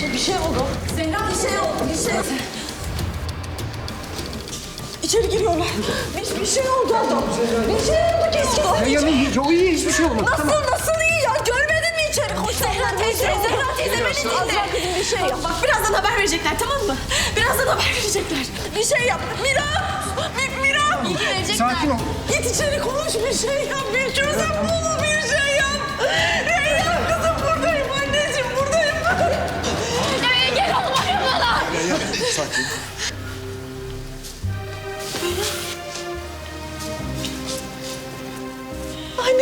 Bir şey oldu. Zehra bir şey oldu. Bir şey İçeri giriyorlar. Bir, bir şey oldu adam. Bir şey oldu kesin. Ya, ya, yok iyi hiçbir şey olmadı. Nasıl nasıl iyi ya? Görmedin mi içeri? Koş Zehra teyze, Zehra teyze beni dinle. Kızım bir şey yap. Bak birazdan haber verecekler tamam mı? Birazdan haber verecekler. Bir şey yap. Mira! Mi, Mira! Bilgi verecekler. Sakin ol. Git içeri konuş bir şey yap. Bir çözüm bul bir şey yap.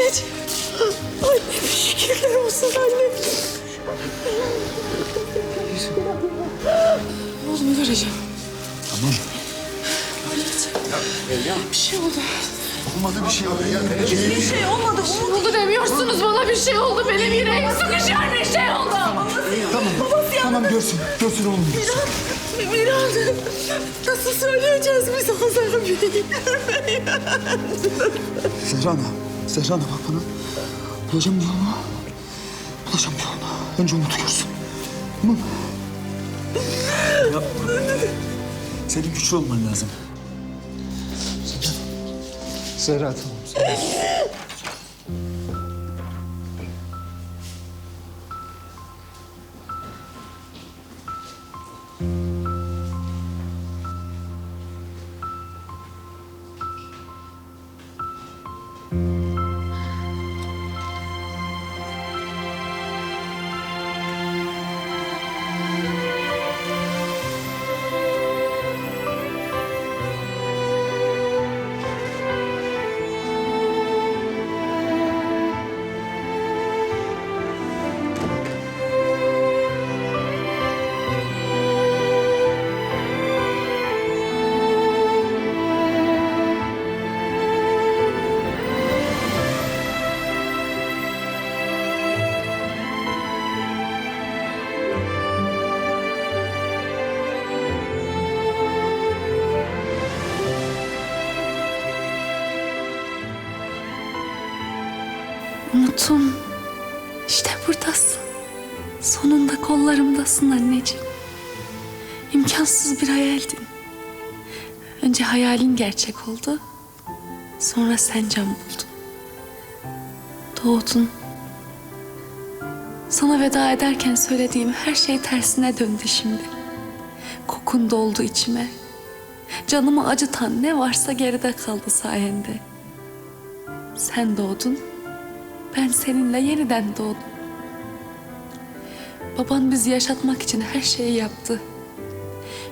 Anneciğim. Annem şükürler olsun anneciğim. Oğlumu göreceğim. Tamam. Bir şey oldu. Olmadı bir şey oldu. Ya, Bir şey olmadı. Oldu demiyorsunuz bana bir şey oldu. Benim yüreğim sıkışıyor bir şey oldu. Tamam. Tamam görsün. Görsün oğlum. görsün. Miran, nasıl söyleyeceğiz biz Hazar Bey'i? Zehra Ana. Zehra Ana bak. Bulacağım yolunu. Bulacağım yolunu. Önce Umut'u görsün. Tamam mı? Senin güçlü olman lazım. Zehra. Zehra tamam. Zehra. Umut'um, işte buradasın. Sonunda kollarımdasın anneciğim. İmkansız bir hayaldin. Önce hayalin gerçek oldu. Sonra sen can buldun. Doğdun. Sana veda ederken söylediğim her şey tersine döndü şimdi. Kokun doldu içime. Canımı acıtan ne varsa geride kaldı sayende. Sen doğdun. Ben seninle yeniden doğdum. Baban bizi yaşatmak için her şeyi yaptı.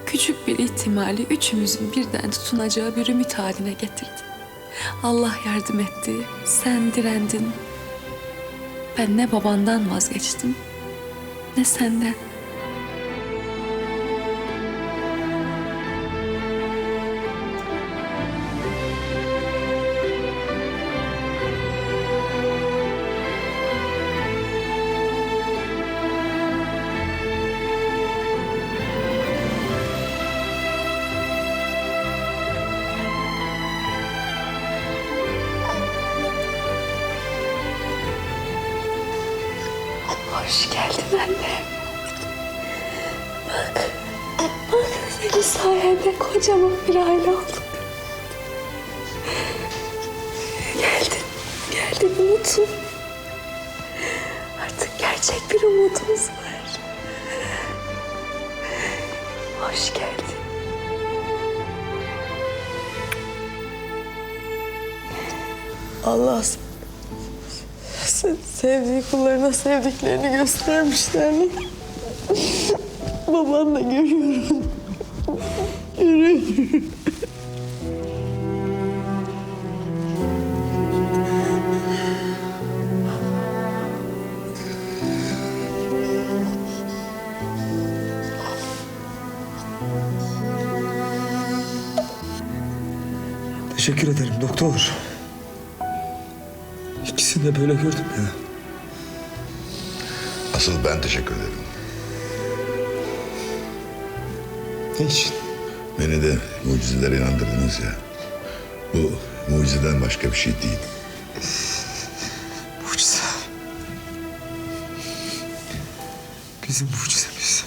Küçük bir ihtimali üçümüzün birden tutunacağı bir ümit haline getirdi. Allah yardım etti. Sen direndin. Ben ne babandan vazgeçtim ne senden. Hoş geldin anne. Bak, bak senin sayende kocaman bir aile olduk. Geldin, geldin umutum. Artık gerçek bir umudumuz var. Hoş geldin. Allah sen sevdiği kullarına sevdiklerini göstermişler mi? Baban da görüyorum. Görüyorum. Teşekkür ederim doktor. İkisini de böyle gördüm ya. Asıl ben teşekkür ederim. Ne için? Beni de mucizelere inandırdınız ya. Bu mucizeden başka bir şey değil. Mucize. Bizim mucizemiz.